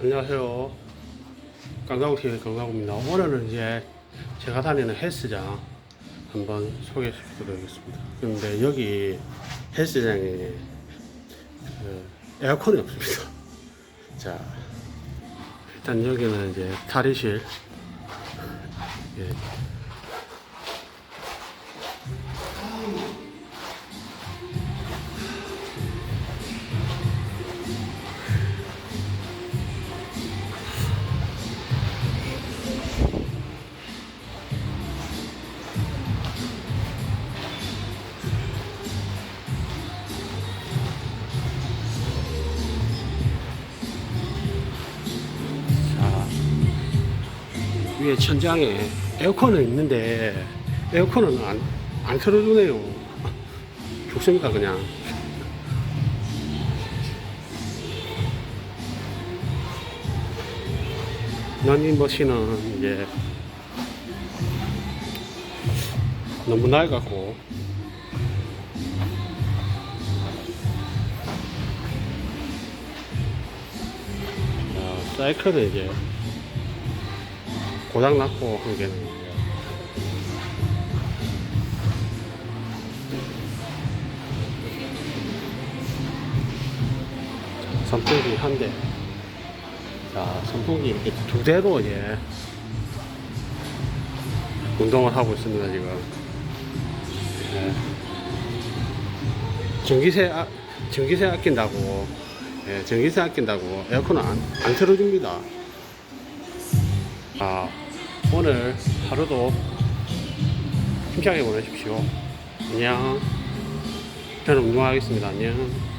안녕하세요. 강가구TV 강가구입니다. 오늘은 이제 제가 다니는 헬스장 한번 소개시켜드리겠습니다. 근데 여기 헬스장에 그 에어컨이 없습니다. 자, 일단 여기는 이제 탈의실. 예. 위에 천장에 에어컨은 있는데 에어컨은 안, 안 틀어주네요. 좋습니까 그냥. 러닝머신은 이제 너무 낡았고 자, 사이클은 이제 고장 났고 한 개는 선풍기 한 대. 자, 선풍기 이렇게 두 대로 이제 운동을 하고 있습니다, 지금. 예. 전기세, 아, 전기세 아낀다고, 예, 전기세 아낀다고 에어컨을 안, 안 틀어줍니다. 아, 오늘 하루도 힘차게 보내십시오. 안녕. 저는 운동하겠습니다. 안녕.